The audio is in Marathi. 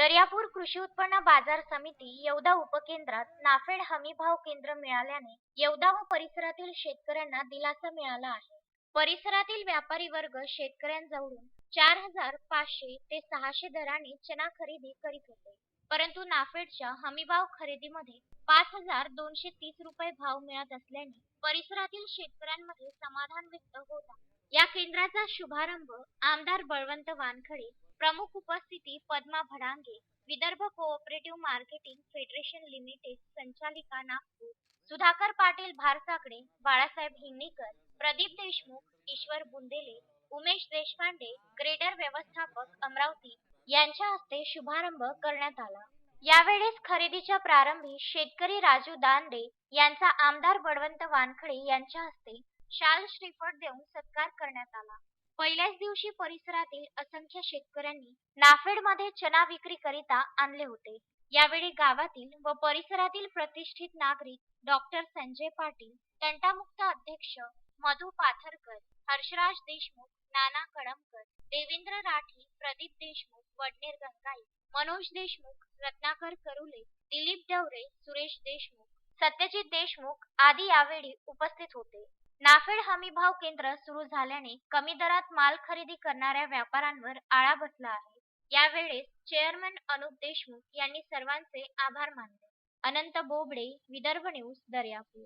दर्यापूर कृषी उत्पन्न बाजार समिती येवदा उपकेंद्रात नाफेड हमी भाव केंद्र मिळाल्याने येवदा व परिसरातील शेतकऱ्यांना दिलासा मिळाला आहे. परिसरातील व्यापारी वर्ग शेतकऱ्यांजवळून चार हजार पाचशे ते सहाशे दराने चना खरेदी करीत होते. परंतु नाफेडच्या हमीभाव खरेदीमध्ये पाच हजार दोनशे तीस रुपये भाव मिळत असल्याने परिसरातील शेतकऱ्यांमध्ये समाधान व्यक्त होत आहे. या केंद्राचा शुभारंभ आमदार बळवंत वानखडे प्रमुख उपस्थिती Padma Bhadange Vidarbha cooperative marketing federation limited संचालिका नागपूर सुधाकर पाटील भारसाकडे बाळासाहेब हिंगणीकर प्रदीप देशमुख ईश्वर बुंदेले उमेश देशपांडे ग्रेडर व्यवस्थापक अमरावती यांच्या हस्ते शुभारंभ करण्यात आला. यावेळेस खरेदीच्या प्रारंभी शेतकरी राजू दांडे यांचा आमदार बळवंत वानखडे यांच्या हस्ते शाल श्रीफळ देऊन सत्कार करण्यात आला. पहिल्याच दिवशी परिसरातील असंख्य शेतकऱ्यांनी नाफेडमध्ये चना विक्री करिता आणले होते. यावेळी गावातील व परिसरातील प्रतिष्ठित नागरिक डॉक्टर संजय पाटील तंटामुक्त अध्यक्ष मधु पाथरकर हर्षराज देशमुख नाना कडमकर देवेंद्र राठी प्रदीप देशमुख वडनेर गंगाई मनोज देशमुख रत्नाकर करुले दिलीप डवरे सुरेश देशमुख सत्यजित देशमुख आदी यावेळी उपस्थित होते. नाफेड हमी भाव केंद्र सुरू झाल्याने कमी दरात माल खरेदी करणाऱ्या व्यापाऱ्यांवर आळा बसला आहे. यावेळेस चेअरमन अनुप देशमुख यांनी सर्वांचे आभार मानले. अनंत बोबडे विदर्भ न्यूज दर्यापूर.